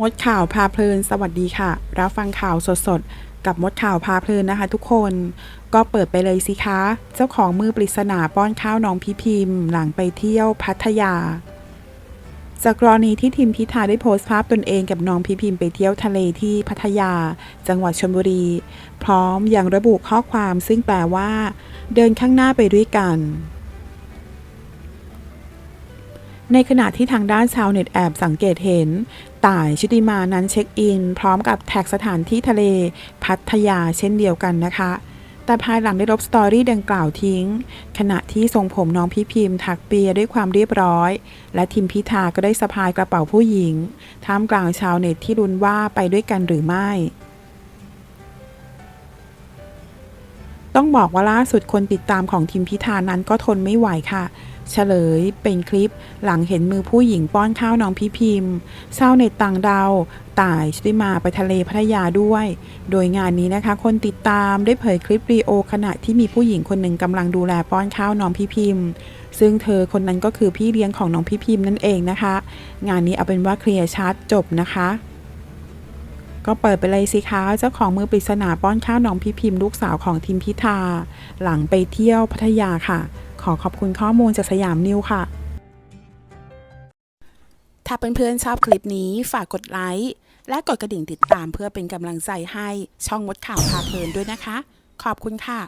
มดข่าวพาเพลิน สวัสดีค่ะ รับฟังข่าวสดๆ กับมดข่าวพาเพลินนะคะทุกคน ก็เปิดไปเลยสิคะ เจ้าของมือปริศนาป้อนข้าวน้องพี่พิมพ์ หลังไปเที่ยวพัทยา จากกรณีที่ทีมพิธาได้โพสต์ภาพตนเองกับน้องพี่พิมพ์ไปเที่ยวทะเลที่พัทยา จังหวัดชลบุรี พร้อมอยังระบุข้อความซึ่งแปลว่า เดินข้างหน้าไปด้วยกัน ในขณะที่ทางด้านชาวเน็ตแอบสังเกตเห็น ต่ายชุติมานั้นเช็คอิน พร้อมกับแท็กสถานที่ทะเล พัทยาเช่นเดียวกันนะคะ แต่ภายหลังได้ลบสตอรี่ดังกล่าวทิ้ง ขณะที่ทรงผมน้องพี่พิมพ์ถักเปียด้วยความเรียบร้อย และทีมพิธาก็ได้สะพายกระเป๋าผู้หญิง ท่ามกลางชาวเน็ตที่รุนว่าไปด้วยกันหรือไม่ ต้องบอกว่าล่าสุดคนติดตามของทีมพิธานั้นก็ทนไม่ไหวค่ะเฉลยเป็นคลิปหลังเห็นมือผู้หญิงป้อนข้าวน้องพี่พิมพ์ชาวเน็ตต่างดาวต่ายชุติมาไปทะเลพัทยาด้วย โดยงานนี้นะคะ คนติดตามได้เผยคลิปรีโอ ขณะที่มีผู้หญิงคนหนึ่งกำลังดูแลป้อนข้าวน้องพี่พิมพ์ซึ่งเธอคนนั้นก็คือพี่เลี้ยงของน้องพี่พิมพ์นั่นเองนะคะ งานนี้เอาเป็นว่าเคลียร์ชัดจบนะคะ ก็เปิดไปเลยสิคะเจ้าของมือปริศนาป้อนข้าวน้องพี่พิมพ์ลูกสาวของทีมพิธา หลังไปเที่ยวพัทยาค่ะ ขอขอบคุณข้อมูลจากสยามนิวค่ะ ถ้าเพื่อนๆชอบคลิปนี้ฝากกดไลค์และกดกระดิ่งติดตามเพื่อเป็นกำลังใจให้ช่องมดข่าวพาเพลินด้วยนะคะ ขอบคุณค่ะ